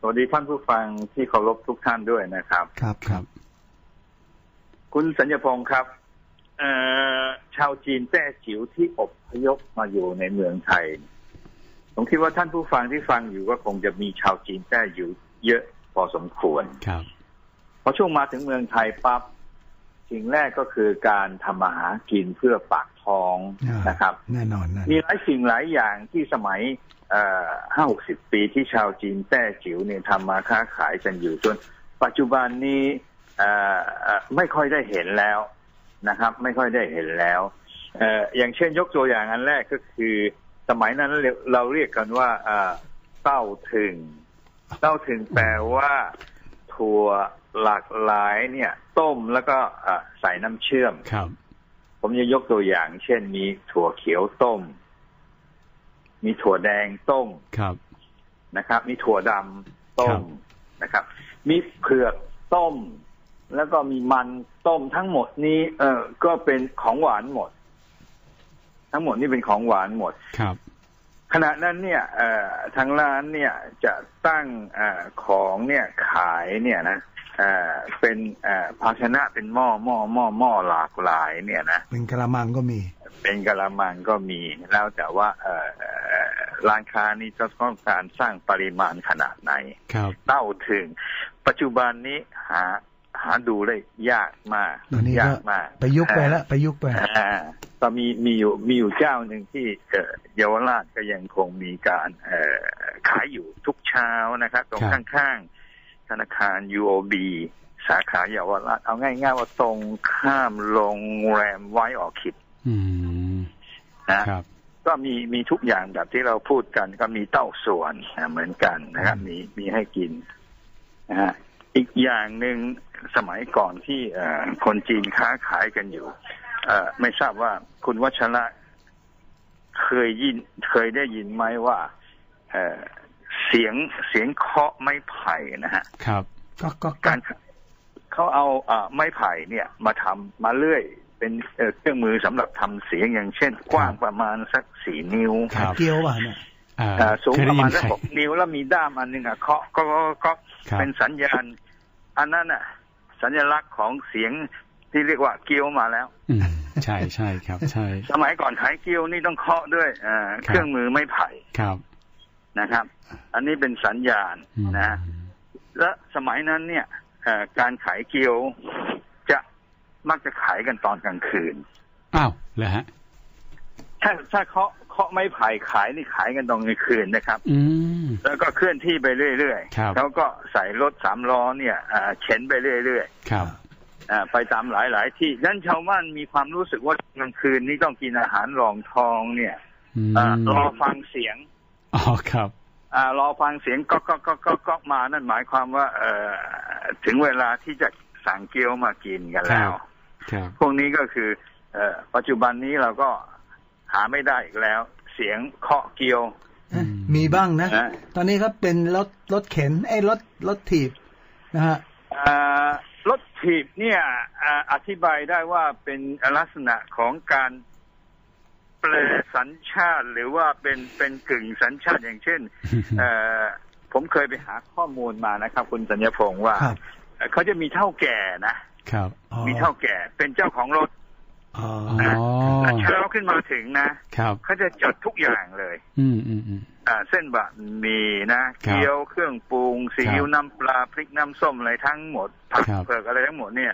สวัสดีท่านผู้ฟังที่เคารพทุกท่านด้วยนะครับ ครับครับ คุณสัญญพงศ์ครับเอ่อชาวจีนแต้จิ๋วที่อพยพมาอยู่ในเมืองไทย ผมคิดว่าท่านผู้ฟังที่ฟังอยู่ก็คงจะมีชาวจีนแต้จิ๋วเยอะพอสมควรครับพอช่วงมาถึงเมืองไทยปั๊บสิ่งแรกก็คือการทำมาหากินเพื่อปากท้องอ่านนะครับ แน่นอนนะมีหลายสิ่งหลายอย่างที่สมัย ห้าหกสิบปีที่ชาวจีนแต้จิ๋วเนี่ยทำมาค้าขายกันอยู่จน ปัจจุบันนี้เอ่อเอ่อไม่ค่อยได้เห็นแล้วนะครับ ไม่ค่อยได้เห็นแล้วเอ่ออย่างเช่นยกตัวอย่างอันแรกก็คือ สมัยนั้นเราเราเรียกกันว่าเอ่อเต้าถึงเต้าถึงแปลว่าถั่วหลากหลายเนี่ย ต้มแล้วก็เอ่อใส่น้ำเชื่อมครับ ผมจะยกตัวอย่าง เช่นมีถั่วเขียวต้ม มีถั่วแดงต้มครับนะครับ มีถั่วดำต้ครัมบนะครับ มีเผือกต้ม แล้วก็มีมันต้มทั้งหมดนี้ เออก็เป็นของหวานหมด ทั้งหมดนี่เป็นของหวานหมดครับขณะนั้นเนี่ยเอ่อทางร้านเนี่ยจะตั้งเออของเนี่ยขายเนี่ยนะ เอ่อเป็นเอ่อภาชนะเป็นหม้อหม้อหม้อหม้อหลากหลายเนี่ยนะเป็นกระมังก็มี เป็นกะละมังก็มีแล้วแต่ว่าเอ่อเอ่อร้านค้านี่จะต้องการสร้างปริมาณขนาดไหนครับเต้าถึง ปัจจุบันนี้หาหาดูได้ยากมากตอนนี้ยาก็กมากไปยุคไปแล้วไปยุคไปอ่าก็มีมีอยู่มีอยู่เจ้าหนึ่งที่เอ่อเยาวราชก็ยังคงมีการเอ่อขายอยู่ทุกเช้านะครับ ตรงครับข้างๆ ธนาคาร UOB สาขาเยาวราชเอาง่ายๆว่าตรงข้ามโรงแรมไว้ออกคิดอืมนะครับ ก็มีมีทุกอย่างแบบที่เราพูดกัน ก็มีเต้าส่วนอ่าเหมือนกันนะครับอืมมีมีให้กินนะฮะอีกอย่างหนึ่งสมัยก่อนที่เอ่อคนจีนค้าขายกันอยู่เอ่อไม่ทราบว่าคุณวัชระเคยยินเคยได้ยินไหมว่า เอ่อเสียงเสียงเคาะไม้ไผ่นะฮะ ครับ ก็ก็ก็การเขาเอาอ่าไม้ไผ่เนี่ย มาทำมาเลื่อย เป็นเอ่อเครื่องมือสำหรับทำเสียงอย่างเช่น กว้างประมาณสักสี่นิ้วครับเกี๊ยวป่ะเนี่ยอ่าอ่าสูงเคยปได้ระยิมาณนสักใครหกนิ้วแล้วมีด้ามอันหนึ่งอะเคาะก็ก็ก็ครับเป็นสัญญาณ อันนั้นอะ สัญลักษณ์ของเสียงที่เรียกว่าเกียวมาแล้วอืมใช่ใช่ครับ ใช่ สมัยก่อนขายเกียวนี่ต้องเคาะด้วยอ่าเครื่องมือไม้ไผ่ครับ นะครับ อันนี้เป็นสัญญาณอืมนะ และสมัยนั้นเนี่ยเอ่อการขายเกียวจะมักจะขายกันตอนกลางคืน อ้าวเหรอฮะถ้าถ้าเคาะเคาะไม้ไผ่ขายนี่ขายกันตอนกลางคืนนะครับ อืมแล้วก็เคลื่อนที่ไปเรื่อยครับๆแล้วก็ใส่รถสามล้อเนี่ยอ่าเข็นไปเรื่อยครับๆอ่าไปตามหลาย ๆ ที่นั้นชาวบ้านมีความรู้สึกว่ากลางคืนนี่ต้องกินอาหารรองทองเนี่ยอืมอารอฟังเสียง อ๋อครับอ่ารอฟังเสียงก็ก็ก็ก็ก็มานั่นหมายความว่า เอ่อถึงเวลาที่จะสั่งเกี๊ยวมากินกันแล้วครับพวกนี้ก็คือ เอ่อปัจจุบันนี้เราก็หาไม่ได้อีกแล้ว เสียงเคาะเกี๊ยวอืมมีบ้างนะนะตอนนี้ก็เป็นรถรถเข็นไอ้รถรถถีบนะฮะอ่ารถถีบเนี่ยอ่าอธิบายได้ว่าเป็นลักษณะของการ แปลสัญชาติหรือว่าเป็นเป็นกึ่งสัญชาติอย่างเช่นเอ่อผมเคยไปหาข้อมูลมานะครับ คุณสัญญพงศ์ว่าครับเอ่อเขาจะมีเท่าแก่นะครับอ๋อมีเท่าแก่เป็นเจ้าของรถอ๋ออ๋อนะเช้าขึ้นมาถึงนะครับเขาจะจดทุกอย่างเลย อืมอืมอืมอ่า เส้นบะหมี่นะครับเกี๊ยวเครื่องปรุงซีอิ๊วครับน้ำปลาพริกน้ำส้มอะไรทั้งหมดผักครับเผือกอะไรทั้งหมดเนี่ย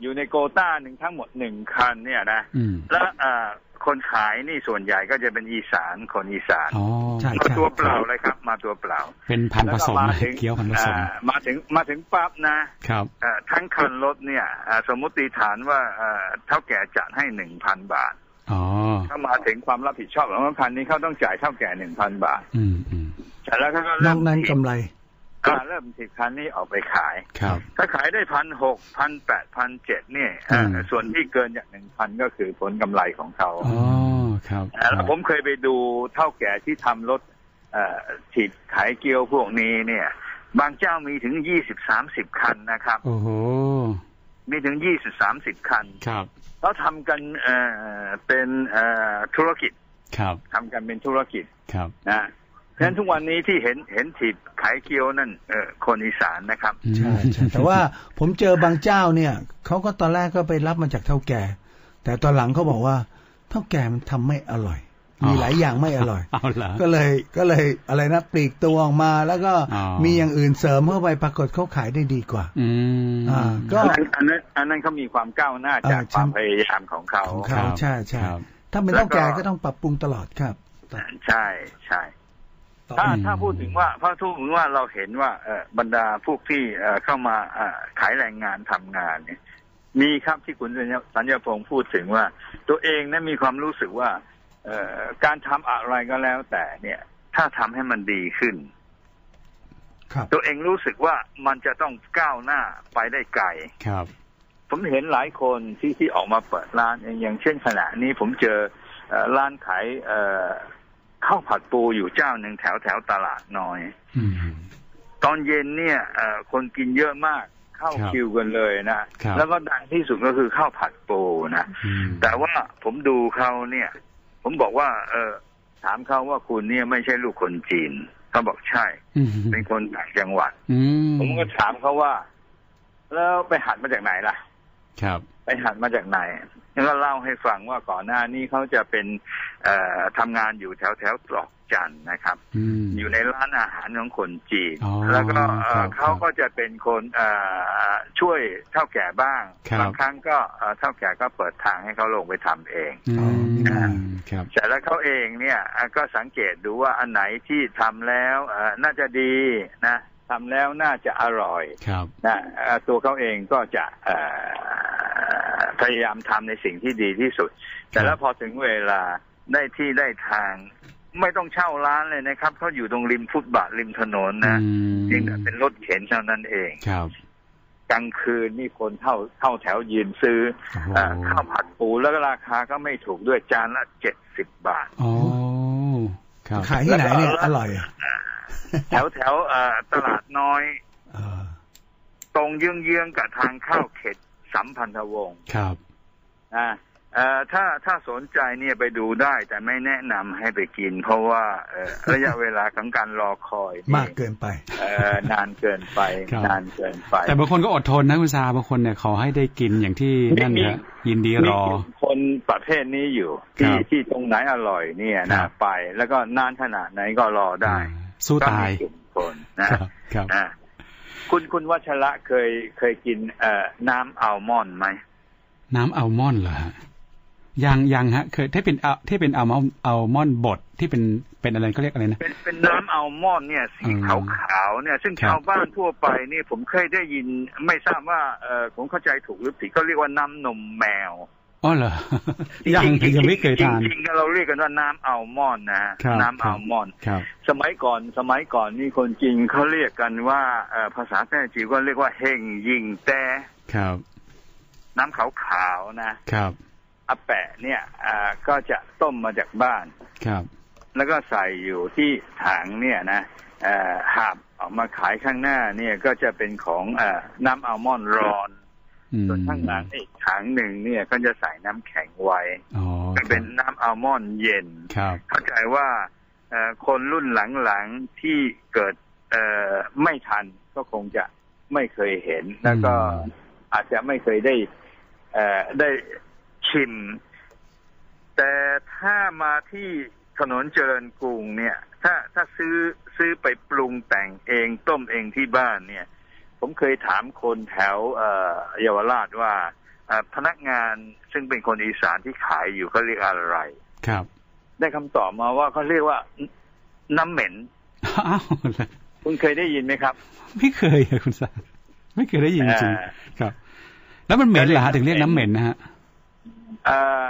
อยู่ในโกต้าหนึ่งทั้งหมดหนึ่งคันเนี่ยนะอืมแล้วอ่า คนขายนี่ส่วนใหญ่ก็จะเป็นอีสานคนอีสานอ๋อใช่มาใช่ตัวเปล่าเลยครับ มาตัวเปล่า เป็นพันธุ์ผสมแล้วเลยถึงเกี๊ยวพันธุ์ผสมอ่ามาถึงมาถึงปั๊บนะครับเอ่อทั้งคันรถเนี่ยอ่าสมมติฐานว่าเอ่อเท่าแก่จัดให้หนึ่งพันบาทอ๋อถ้ามาถึงความรับผิดชอบของรถคันนี้เขาต้องจ่ายเท่าแก่หนึ่งพันบาท อืมอืมแต่แล้วเขาก็นเริ่อมกนั้นถีบกำไร อ่าเริ่มถีบคันนี้ออกไปขายครับถ้าขายได้พันหกพันแปดพันเจ็ดเนี่ยเอ่ออืมส่วนที่เกินจากหนึ่งพันก็คือผลกำไรของเขาอ๋อครับอ่าแล้วผมเคยไปดูเท่าแก่ที่ทำรถเอ่อถีบขายเกี๊ยวพวกนี้เนี่ย บางเจ้ามีถึงยี่สิบสามสิบคันนะครับ โอ้โหมีถึงยี่สิบสามสิบคันครับแล้วทำกันเอ่อเป็นเอ่อธุรกิจครับทำกันเป็นธุรกิจครับนะ ฉะนั้นทุกวันนี้ที่เห็นเห็นถีบขายเกี๊ยวนั่นเออคนอีสานนะครับอืมใช่ใช่แต่ว่าผมเจอบางเจ้าเนี่ยเขาก็ตอนแรกก็ไปรับมาจากเท่าแก่ แต่ตอนหลังเขาบอกว่าเท่าแก่มันทำไม่อร่อยมีหลายอย่างไม่อร่อยเอาเหรอก็เลยก็เลยอะไรนะปลีกตัวออกมาแล้วก็อ๋อมีอย่างอื่นเสริมเข้าไปปรากฏเขาขายได้ดีกว่า อืมอ่าก็อันนั้นอันนั้นอันนั้นเขามีความก้าวหน้าจากเออความพยายามของเขาของครัเขาบใช่ใช่ครับถ้าเป็นเท่าแก่ก็ต้องปรับปรุงตลอดครับ ใช่ใช่ต่อ ถ้าอืมถ้าพูดถึงว่าถ้าพูดถึงว่าเราเห็นว่าเออบรรดาพวกที่เอ่อเข้ามาเอ่อขายแรงงานทำงานเนี่ย มีครับที่คุณสัญญาสัญญาพงศ์พูดถึงว่า ตัวเองนั้นมีความรู้สึกว่าเอ่อการทำอะไรก็แล้วแต่เนี่ย ถ้าทำให้มันดีขึ้นครับตัวเองรู้สึกว่ามันจะต้องก้าวหน้าไปได้ไกลครับ ผมเห็นหลายคนที่ที่ออกมาเปิดร้านอย่างเช่นขณะนี้ผมเจอเอ่อร้านขายเอ่อ ข้าวผัดปูอยู่เจ้าหนึ่งแถวแถวตลาดน้อยอืมตอนเย็นเนี่ยเอ่อคนกินเยอะมากเข้าครับคิวกันเลยนะครับแล้วก็ดังที่สุดก็คือข้าวผัดปูนะอืมแต่ว่าผมดูเขาเนี่ย ผมบอกว่า เออถามเขาว่าคุณเนี่ยไม่ใช่ลูกคนจีนเขาบอกใช่อืมเป็นคนต่างจังหวัดอืมผมก็ถามเขาว่า แล้วไปหัดมาจากไหนล่ะ ครับ ไปหัดมาจากไหน แล้วก็เล่าให้ฟังว่าก่อนหน้านี้เขาจะเป็นเอ่อทำงานอยู่แถวแถวตรอกจันทร์นะครับอืมอยู่ในร้านอาหารของคนจีนอ๋อแล้วก็เอ่อครับเขาก็จะเป็นคนเอ่อช่วยเท่าแก่บ้างครับบางครั้งก็เอ่อเท่าแก่ก็เปิดทางให้เขาลงไปทำเองอืมครับแต่แล้วเขาเองเนี่ยเอ่อก็สังเกตดูว่าอันไหนที่ทำแล้วเอ่อน่าจะดีนะทำแล้วน่าจะอร่อยครับนะเอ่อตัวเขาเองก็จะเอ่อ พยายามทำในสิ่งที่ดีที่สุด แต่แล้วพอถึงเวลาได้ที่ได้ทาง ไม่ต้องเช่าร้านเลยนะครับเขาอยู่ตรงริมฟุตบาทริมถนนนะอืมเพียงแต่เป็นรถเข็นเท่านั้นเองครับกลางคืนนี่คนเข้าเข้าแถวยืนซื้อโอ้โหเอ่อข้าวผัดปูแล้วก็ราคาก็ไม่ถูกด้วยจานละเจ็ดสิบบาทอ๋อครับขายที่ไหนเนี่ยแล้วก็อร่อยอะแถวแถวเอ่อตลาดน้อยเออตรงเยื้องๆกับทางเข้าเขต สัมพันธวงศ์ครับนะเอ่อถ้าถ้าสนใจเนี่ยไปดูได้ แต่ไม่แนะนำให้ไปกิน เพราะว่าเอ่อระยะเวลาของการรอคอยนี่มากเกินไปเอ่อนานเกินไปครับนานเกินไป แต่บางคนก็อดทนนะคุณซาบางคนเนี่ยขอให้ได้กินอย่างที่มีนั่นมีนะยินดีรอมีคนประเภทนี้อยู่ ที่ครับที่ตรงไหนอร่อยเนี่ยครันะบไป แล้วก็นานขนาดไหนก็รอได้อ่าสู้ตายก็มีกลุ่มคนนะครับ ครับอ่าคุณคุณวัชระเคยเคยกินเอ่อน้ำอัลมอนด์ไหม น้ำอัลมอนด์เหรอฮะยังยังฮะเคยที่เป็นเอาที่เป็นอัลมอนด์อัลมอนด์บดที่เป็นเป็นอะไรก็เรียกอะไรนะเป็นเป็นน้ำอัลมอนด์เนี่ยสีอืขามวๆเนี่ย ซึ่งครับชาวบ้านทั่วไปนี่ผมเคยได้ยินไม่ทราบว่าเออผมเข้าใจถูกหรือผิดก็เรียกว่าน้ำนมแมว อ๋อเหรอยังจริๆยังไม่เคยทานจริงๆเราเรียกกันว่าน้ำอัลมอนด์นะฮะครับน้ำอัลมอนด์ครับสมัยก่อนสมัยก่อนนี่คนจีนเขาเรียกกันว่าเอ่อภาษาแต้จิ๋วก็เรียกว่าเฮงยิงแต่ครับ น้ำขาวๆนะครับอาแปะเนี่ยอ่าก็จะต้มมาจากบ้านครับ แล้วก็ใส่อยู่ที่ถังเนี่ยนะเอ่อหาบออกมาขายข้างหน้าเนี่ยก็จะเป็นของเอ่อน้ำอัลมอนด์ร้อนอืม ส่วนข้างหลังอีกถังหนึ่งเนี่ยก็จะใส่น้ำแข็งไว้อ๋อก็เป็นน้ำอัลมอนด์เย็นครับเข้าใจว่าเอ่อคนรุ่นหลังๆที่เกิดเอ่อไม่ทันก็คงจะไม่เคยเห็น แล้วก็อืมอาจจะไม่เคยได้เอ่อได้ชิม แต่ถ้ามาที่ถนนเจริญกรุงเนี่ย ถ้าถ้าซื้อซื้อไปปรุงแต่งเองต้มเองที่บ้านเนี่ย ผมเคยถามคนแถวเอ่อเยาวราชว่าเอ่อพนักงานซึ่งเป็นคนอีสานที่ขายอยู่เขาเรียกอะไร ครับ ได้คำตอบมาว่าเขาเรียกว่าน้ำเหม็นอ้าวเหรอคุณเคยได้ยินไหมครับ ไม่เคยอะคุณซาไม่เคยได้ยินจริงเอ่อครับ แล้วมันเหม็นเหรอฮะถึงเรียกน้ำเหม็นนะฮะเอ่อ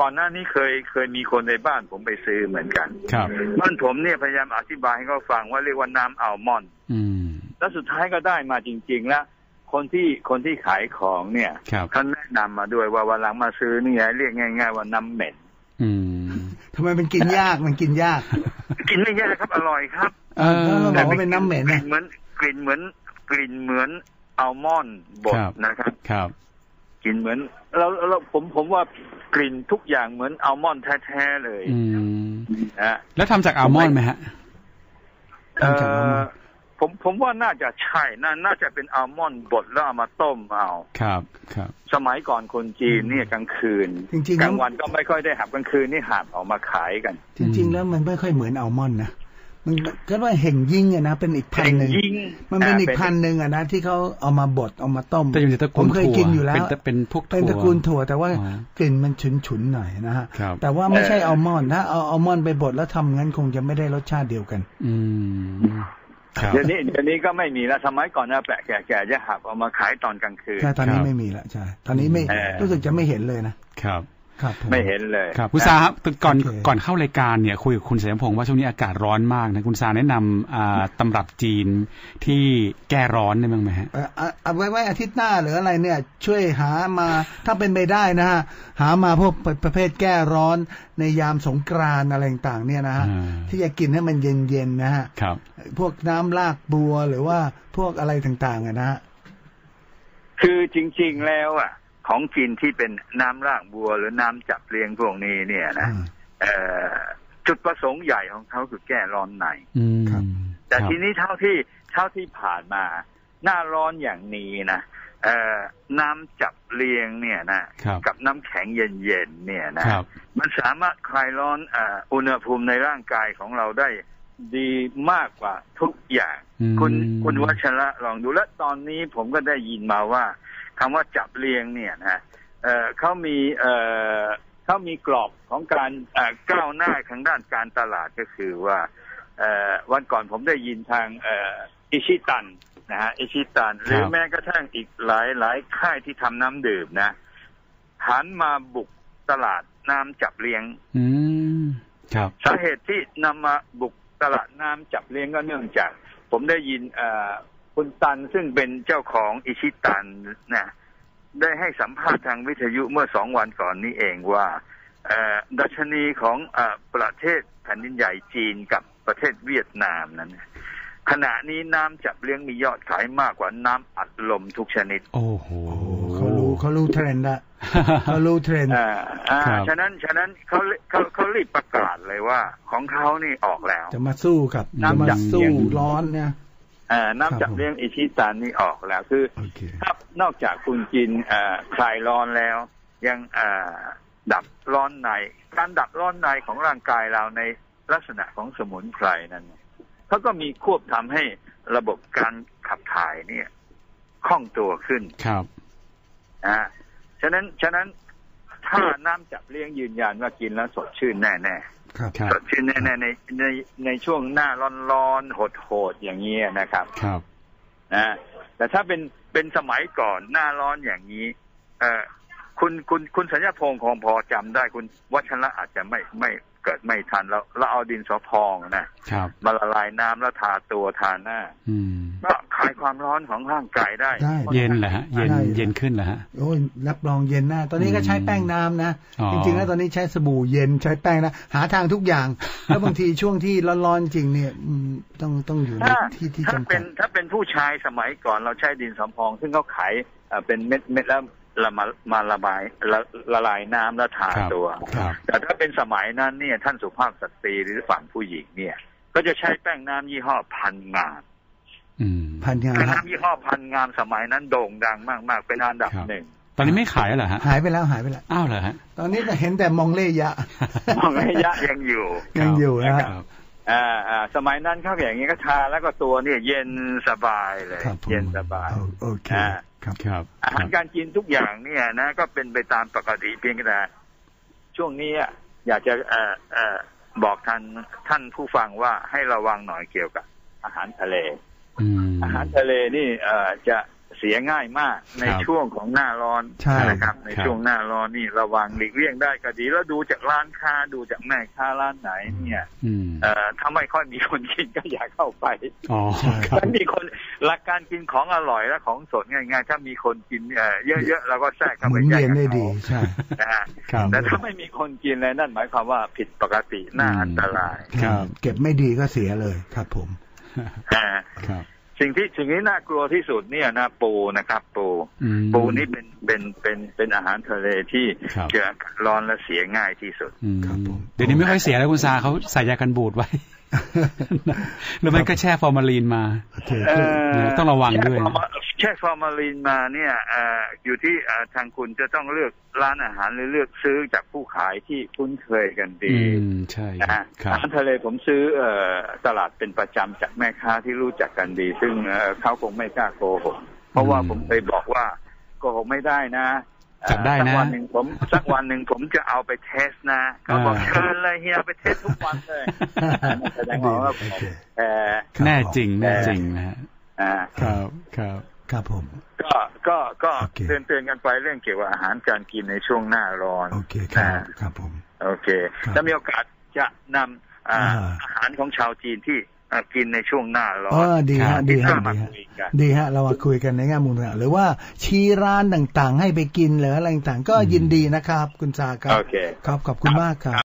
ก่อนหน้านี้เคยเคยมีคนในบ้านผมไปซื้อเหมือนกัน ครับบ้านผมเนี่ยพยายามอธิบายให้เขาฟังว่าเรียกว่าน้ำอัลมอนด์อืม แล้วสุดท้ายก็ได้มาจริง ๆ แล้ว คนที่คนที่ขายของเนี่ยครับเขาแนะนำมาด้วยว่าวันหลังมาซื้อเนี่ยเรียกง่าย ๆ ว่าน้ำเหม็นอืมทำไมมันกินยากมันกินยาก กินไม่ยากครับอร่อยครับ เออแล้วเราบอกว่าเป็นน้ำเหม็นกนะลิ่นเหมือนกลิ่นเหมือนกลิ่นเหมือนอัลมอนด์บดครับนะครับครับกินเหมือนแล้วแล้วผมผมว่ากลิ่นทุกอย่างเหมือนอัลมอนด์แท้ๆเลย อืมนะแล้วทำจากอัลมอนด์ไหมฮะเอ่ทำจากอัลมอนอด์ ผมผมว่าน่าจะใช่น่าน่าจะเป็นอัลมอนด์บดแล้วเอามาต้มเอาครับครับ สมัยก่อนคนจีนเนี่ยกลางคืนจริงๆกแล้ลาวงวันก็ไม่ค่อยได้หับกลางคืนนี่หับออกมาขายกัน จริง ๆ แล้วมันไม่ค่อยเหมือนอัลมอนด์นะมันก็ว่าเห่งยิ่งอะนะเป็นอีกพันหนึ่งเห่งยิ่งมันเป็นอีกอ่าเป็นพันหนึ่งอะนะที่เขาเอามาบดเอามาต้มแต่อยู่ในตระผกูลมเคยถั่วกินอยู่แล้วเป็นเป็นพวกถั่วเป็นตระกูลถั่ว แต่ว่าอ๋อกลิ่นมันฉุนๆหน่อยนะฮะครับแต่ว่าไม่ใช่อัลมอนด์ถ้าเอาอัลมอนด์ไปบดแล้วทำงั้นคงจะไม่ได้รสชาติเดียวกัน อืมครับ เดี๋ยวนี้เดี๋ยวนี้ก็ไม่มีแล้วสมัยก่อนนะแปะแก่ๆจะหับเอามาขายตอนกลางคืนใช่ตอนนี้ครับไม่มีละใช่ตอนนี้ไม่เออรู้สึกจะไม่เห็นเลยนะครับครับผ ไม่เห็นเลยครับคุณซาครับก่อนโอเคก่อนเข้ารายการเนี่ยคุยกับคุณเสมพงศ์ว่าช่วงนี้อากาศร้อนมากนะคุณซาแนะนำอ่าตำรับจีนที่แก้ร้อนได้บ้างไหมฮะเอ่อเอาเอาไว้ไว้อาทิตย์หน้าหรืออะไรเนี่ยช่วยหามาถ้าเป็นไปได้นะฮะหามาพวกประประเภทแก้ร้อนในยามสงกรานต์อะไรต่างๆเนี่ยนะฮะอ่าที่จะกินให้มันเย็นๆนะฮะครับ พวกน้ำลากบัวหรือว่าพวกอะไรต่างๆอะนะฮะคือจริง ๆแล้วอะ ของกินที่เป็นน้ำรากบัวหรือน้ำจับเลี้ยงพวกนี้เนี่ยนะอืมเอ่อจุดประสงค์ใหญ่ของเขาคือแก้ร้อนในอืมครับแต่ครับทีนี้เท่าที่เท่าที่ผ่านมา หน้าร้อนอย่างนี้นะเอ่อน้ำจับเลี้ยงเนี่ยนะครับกับน้ำแข็งเย็นๆเนี่ยนะครับมันสามารถคลายร้อนเอ่ออุณหภูมิในร่างกายของเราได้ดีมากกว่าทุกอย่างอืมคุณคุณวัชระลองดูและตอนนี้ผมก็ได้ยินมาว่า คำว่าจับเลี้ยงเนี่ยนะเอ่อเขามีเอ่อเขามีกรอบของการเอ่อก้าวหน้าทางด้านการตลาดก็คือว่าเอ่อวันก่อนผมได้ยินทางเอ่ออิชิตันนะฮะอิชิตันหรือแม้กระทั่งอีกหลายหลายค่ายที่ทำน้ำดื่มนะหันมาบุกตลาดน้ำจับเลี้ยง อืมครับสาเหตุที่นำมาบุกตลาดน้ำจับเลี้ยงก็เนื่องจาก ผมได้ยินเอ่อ คุณตันซึ่งเป็นเจ้าของอิชิตันนะได้ให้สัมภาษณ์ทางวิทยุเมื่อสองวันก่อนนี้เองว่าเอ่อดัชนีของเออประเทศแผ่นดินใหญ่จีนกับประเทศเวียดนามนั้นเนี่ยขณะนี้น้ำจับเลี้ยงมียอดขายมากกว่าน้ำอัดลมทุกชนิด โอ้โหโอ้เขารู้เขารู้เทรนด์ละเขารู้เทรนด์อ่าอ่าครับฉะนั้นฉะนั้นเขาเขาเขารีบประกาศเลยว่า ของเขานี่ออกแล้ว จะมาสู้กับน้ำจะมาจับสู้เลี้ยงร้อนเนี่ย อ่าน้ำจับครับผมเลี้ยงอิชิตันนี่ออกแล้วคือโอเคถ้านอกจากคุณกินเอ่อคลายร้อนแล้ว ยังเอ่อดับร้อนในการดับร้อนในของร่างกายเราในลักษณะของสมุนไพรนั้นเขาก็มีควบทำให้ระบบการขับถ่ายเนี่ยคล่องตัวขึ้นครับนะฮะฉะนั้นฉะนั้นถ้าน้ำจับเลี้ยงยืนยันว่ากินแล้วสดชื่นแน่ๆ ครับครับสดชื่นแน่ๆในในในช่วงหน้าร้อนๆโหดๆอย่างนี้ยนะครับ ครับนะแต่ถ้าเป็นเป็นสมัยก่อนหน้าร้อนอย่างนี้ เออคุณคุณคุณสัญญาพงศ์คงพอจำได้ คุณวัชระอาจจะไม่ไม่เกิดไม่ทันเราเราเอาดินสอพองนะครับมาละลายน้ำแล้วทาตัวทาหน้า อืม ก็คลายความร้อนของร่างกายได้ ได้ เย็นเหรอฮะเย็นได้ เย็นขึ้นเหรอฮะ โอ้ยรับรองเย็นหน้าตอนนี้ก็ใช้แป้งน้ำนะ อ๋อจริงๆแล้วตอนนี้ใช้สบู่เย็นใช้แป้งนะหาทางทุกอย่าง แล้วบางทีช่วงที่ร้อนๆจริงเนี่ยอืมต้องต้องอยู่ในถ้าที่ที่ถ้าจำเป็กัดนถ้าเป็นผู้ชายสมัยก่อนเราใช้ดินสอพอง ซึ่งเขาขายเอ่อเป็นเม็ดเม็ดแล้วละมามาระบายละละลายน้ำแล้วทาครับตัว ครับ แต่ถ้าเป็นสมัยนั้นเนี่ยท่านสุภาพสตรีหรือฝั่งผู้หญิงเนี่ย ก็จะใช้แป้งน้ำยี่ห้อพันงามอืม พันยาแป้งฮะน้ำยี่ห้อพันงามสมัยนั้นโด่งดังมากๆเป็นอันดับครับหนึ่งตอนนี้ไม่ขายแล้วเหรอฮะหายไปแล้วหายไปแล้วอ้าวเหรอฮะตอนนี้ก็เห็นแต่มองเล่ยะ มองระยะยังอยู่ยังอยู่นะคฮะรับอ่าอ่าสมัยนั้นเขาอย่างนี้ก็ทาแล้วก็ตัวเนี่ยเย็นสบายเลยครับผมเย็นสบายโอโอเคอ่าครับครับอาหารการกินทุกอย่างเนี่ยนะ ก็เป็นไปตามปกติเพียงแต่ช่วงนี้อะอยากจะเอ่อเอ่อบอกท่านท่านผู้ฟังว่าให้ระวังหน่อยเกี่ยวกับ อาหารทะเล อืมอาหารทะเลนี่เอ่อจะเสียง่ายมากในครับช่วงของหน้าร้อนใช่นะครับ ในครับช่วงหน้าร้อนนี่ระวังหลีกเลี่ยงได้ก็ดี แล้วดูจากร้านค้าดูจากแม่ค้าร้านไหนเนี่ยอืมเอ่อถ้าไม่ค่อยมีคนกินก็อย่าเข้าไปอ๋อครับถ้ามีคนหลักการกินของอร่อยและของสดง่ายๆถ้ามีคนกินเอ่อเยอะๆเราก็แทรกเข้าหไปมุนแย่เวียงนกัได้นดีเขาใช่นะฮะครับแต่ถ้าไม่มีคนกินเลยนั่นหมายความว่าผิดปกติน่าอันตรายครับเก็บไม่ดีก็เสียเลยครับผมอ่า ครับสิ่งที่สิ่งที่น่ากลัวที่สุดเนี่ยนะปูนะครับปูอืมปูนี่เป็นเป็นเป็นเป็นอาหารทะเลที่ครับจะร้อนและเสียง่ายที่สุดอืมครับผมเดี๋ยวนี้ไม่ค่อยเสียแล้วคุณซาเขาใส่ยากันบูดไว้ หรือไม่ก็แช่ฟอร์มาลีนมาโอเคเอ่อต้องระวังด้วย แช่ฟอร์มาแช่ฟอร์มาลีนมาเนี่ยเอ่ออยู่ที่เอ่อทางคุณจะต้องเลือกร้านอาหารหรือเลือกซื้อจากผู้ขายที่คุ้นเคยกันดีอืมใช่นะฮะครับอาหารทะเลผมซื้อเอ่อตลาดเป็นประจำจากแม่ค้าที่รู้จักกันดี ซึ่งเอ่อเขาคงไม่กล้าโกหกเพราะว่าอืมผมเคยบอกว่าโกหกไม่ได้นะเอ่อจับได้นะสักวันหนึ่งผมสักวันหนึ่งผมจะเอาไปเทสนะเขาบอกอ่าเชิญ เลยเฮียไปเทสทุกวันเลยแสดงว่าผมโอเคเอ่อครับแน่จริงผมแน่จริงนะฮะอ่าครับครับครับผม ก็ก็ก็โอเคเตือนเตือนกันไปเรื่องเกี่ยวกับอาหารการกินในช่วงหน้าร้อนโอเคครับอ่าครับผม โอเคครับถ้ามีโอกาสจะนำอ่าอ่าอาหารของชาวจีนที่อ่ากินในช่วงหน้าร้อเอนอดีครัฮะบดีฮะก็มาดีฮะคุยกันดีฮะ เรามาคุยกันในแง่มุมต่างๆหรือว่าชี้ร้านต่างๆ ให้ไปกินหรืออะไรต่างๆ ก็ยินดีนะครับ คุณซาครับโอเคครับขอบคุณมากครับ